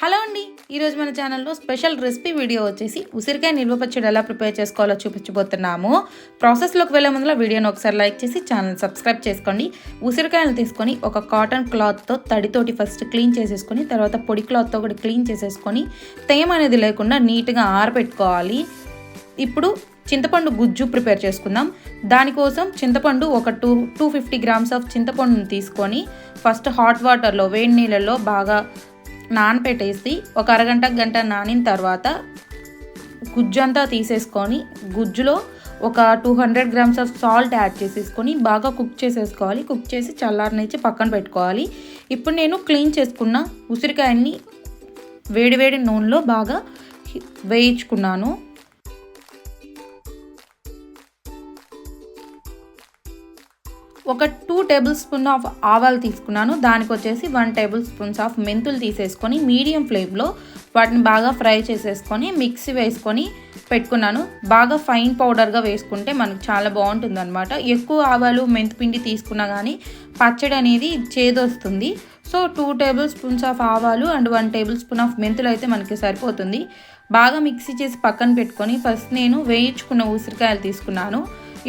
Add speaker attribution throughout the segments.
Speaker 1: Hello అండి. ఈరోజు మన ఛానల్లో స్పెషల్ రెసిపీ వీడియో వచ్చేసి ఉసిరికాయ నిల్వ పచ్చడి ఎలా ప్రిపేర్ చేసుకోవాలో చూపించబోతున్నాము. ప్రాసెస్లోకి వెళ్ళే ముందులో వీడియోని ఒకసారి లైక్ చేసి ఛానల్ సబ్స్క్రైబ్ చేసుకోండి. ఉసిరికాయలు తీసుకొని ఒక కాటన్ క్లాత్తో తడితోటి ఫస్ట్ క్లీన్ చేసేసుకొని తర్వాత పొడి క్లాత్తో కూడా క్లీన్ చేసేసుకొని తేమ అనేది లేకుండా నీట్గా ఆరబెట్టుకోవాలి. ఇప్పుడు చింతపండు గుజ్జు ప్రిపేర్ చేసుకుందాం. దానికోసం చింతపండు ఒక two two fifty grams of చింతపండుని తీసుకొని ఫస్ట్ హాట్ వాటర్లో వేడి నీళ్ళల్లో బాగా నానపెట్టేసి ఒక అరగంట గంట నానిన తర్వాత గుజ్జు అంతా తీసేసుకొని గుజ్జులో ఒక two hundred grams of salt add చేసేసుకొని బాగా కుక్ చేసేసుకోవాలి. కుక్ చేసి చల్లారనిచ్చి పక్కన పెట్టుకోవాలి. ఇప్పుడు నేను క్లీన్ చేసుకున్న ఉసిరికాయని వేడివేడి నూనెలో బాగా వేయించుకున్నాను. ఒక టూ టేబుల్ స్పూన్ ఆఫ్ ఆవాలు తీసుకున్నాను. దానికి వచ్చేసి వన్ టేబుల్ స్పూన్స్ ఆఫ్ మెంతులు తీసేసుకొని మీడియం ఫ్లేమ్లో వాటిని బాగా ఫ్రై చేసేసుకొని మిక్సీ వేసుకొని పెట్టుకున్నాను. బాగా ఫైన్ పౌడర్గా వేసుకుంటే మనకు చాలా బాగుంటుంది అనమాట ఎక్కువ ఆవాలు మెంతిపిండి తీసుకున్నా కానీ పచ్చడి అనేది చేదొస్తుంది. So two tablespoons of ఆవాలు and one tablespoon of మెంతులు అయితే మనకి సరిపోతుంది. బాగా మిక్సీ చేసి పక్కన పెట్టుకొని ఫస్ట్ నేను వేయించుకున్న ఉసిరికాయలు తీసుకున్నాను.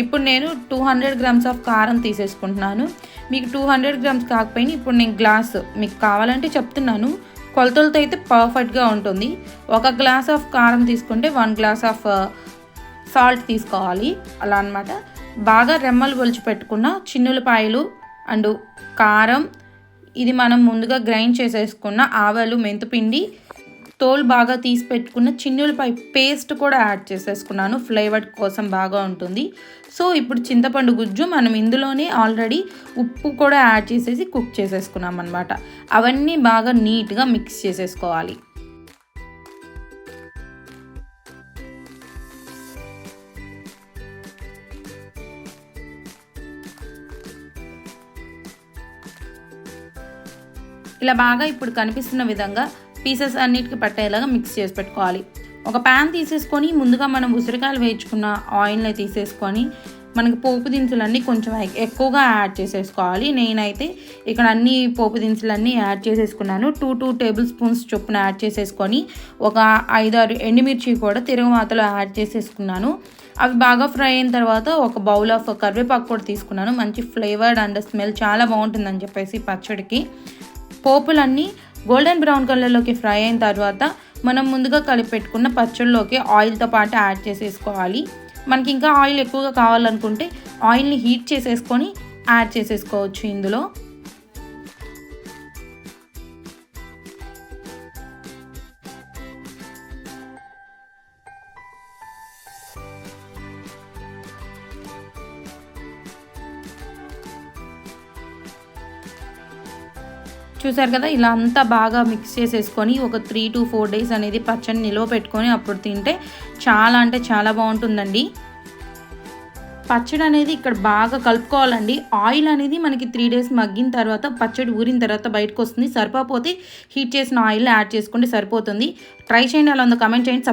Speaker 1: ఇప్పుడు నేను టూ హండ్రెడ్ గ్రామ్స్ ఆఫ్ కారం తీసేసుకుంటున్నాను. మీకు టూ హండ్రెడ్ గ్రామ్స్ కాకపోయినా ఇప్పుడు నేను గ్లాస్ మీకు కావాలంటే చెప్తున్నాను. కొలతలతో అయితే పర్ఫెక్ట్గా ఉంటుంది. ఒక గ్లాస్ ఆఫ్ కారం తీసుకుంటే వన్ గ్లాస్ ఆఫ్ సాల్ట్ తీసుకోవాలి. అలా అనమాట బాగా రెమ్మలు ఒలిచి పెట్టుకున్న చిన్నులపాయలు అండ్ కారం. ఇది మనం ముందుగా గ్రైండ్ చేసేసుకున్న ఆవాలు మెంతుపిండి తోలు బాగా తీసి పెట్టుకున్న చిన్నులపై పేస్ట్ కూడా యాడ్ చేసేసుకున్నాను. ఫ్లేవర్ కోసం బాగా ఉంటుంది. సో ఇప్పుడు చింతపండు గుజ్జు మనం ఇందులోనే ఆల్రెడీ ఉప్పు కూడా యాడ్ చేసేసి కుక్ చేసేసుకున్నాం అనమాట అవన్నీ బాగా నీట్గా మిక్స్ చేసేసుకోవాలి. ఇలా బాగా ఇప్పుడు కనిపిస్తున్న విధంగా పీసెస్ అన్నిటికి పట్టేలాగా మిక్స్ చేసి పెట్టుకోవాలి. ఒక ప్యాన్ తీసేసుకొని ముందుగా మనం ఉసిరికాయలు వేయించుకున్న ఆయిల్ని తీసేసుకొని మనకి పోపు దినుసులన్నీ కొంచెం ఎక్కువగా యాడ్ చేసేసుకోవాలి. నేనైతే ఇక్కడ అన్ని పోపు దినుసులన్నీ యాడ్ చేసేసుకున్నాను. టూ టూ టేబుల్ స్పూన్స్ చొప్పున యాడ్ చేసేసుకొని ఒక ఐదారు ఎండుమిర్చి కూడా తిరుగుమాతలో యాడ్ చేసేసుకున్నాను. అవి బాగా ఫ్రై అయిన తర్వాత ఒక బౌల్ ఆఫ్ కరివేపాకు కూడా తీసుకున్నాను. మంచి ఫ్లేవర్డ్ అండ్ స్మెల్ చాలా బాగుంటుందని చెప్పేసి పచ్చడికి. పోపులన్నీ గోల్డెన్ బ్రౌన్ కలర్లోకి ఫ్రై అయిన తర్వాత మనం ముందుగా కలిపి పెట్టుకున్న పచ్చళ్ళలోకి ఆయిల్తో పాటు యాడ్ చేసేసుకోవాలి. మనకి ఇంకా ఆయిల్ ఎక్కువగా కావాలనుకుంటే ఆయిల్ని హీట్ చేసేసుకొని యాడ్ చేసేసుకోవచ్చు ఇందులో. చూసారు కదా ఇలా అంతా బాగా మిక్స్ చేసేసుకొని ఒక త్రీ టు ఫోర్ డేస్ అనేది పచ్చడి నిల్వ పెట్టుకొని అప్పుడు తింటే చాలా అంటే చాలా బాగుంటుందండి. పచ్చడి అనేది ఇక్కడ బాగా కలుపుకోవాలండి. ఆయిల్ అనేది మనకి త్రీ డేస్ మగ్గిన తర్వాత పచ్చడి ఊరిన తర్వాత బయటకు వస్తుంది. సరిపోతే హీట్ చేసిన ఆయిల్ యాడ్ చేసుకుంటే సరిపోతుంది. ట్రై చేయండి అలా కమెంట్ చేయండి.